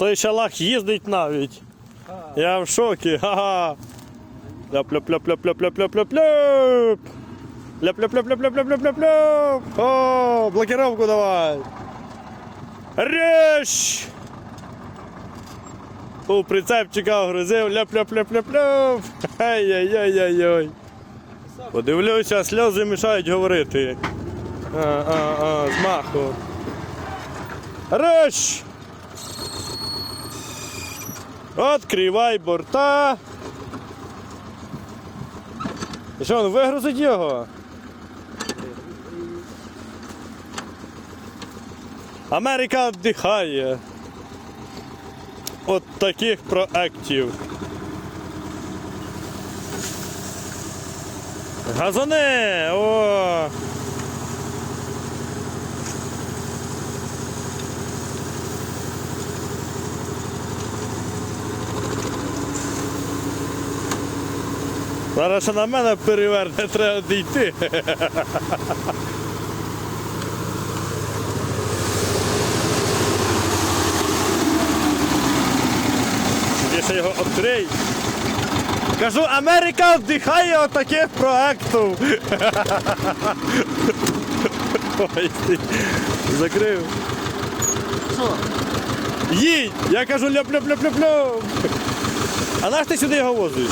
Той шалах їздить навіть. Я в шокі. Ха-ха. Ляп-ляп-ляп-ляп-ляп-ляп-ляп-ляп. Ляп-ляп-ляп-ляп-ляп-ляп-ляп. О, блокировку давай. Реш! У прицепчика грузив ляп-ляп-ляп-ляп-ляп. Ай-яй-яй-яй-яй. Подивлюся, сльози мішають говорити. А, а, а, змаху. Реш! Откривай борта. І що, він вигрузить його? Америка віддихає. От таких проектів. Газоне! О! Зараз ще на мене переверне, треба дійти. Я ще його обтрий. Кажу, Америка віддихає від таких проектів. Ой, закрив. Що? Їдь! Я кажу ляп-ляп-ляп-ляп-ляп. А наш ти сюди його возиш?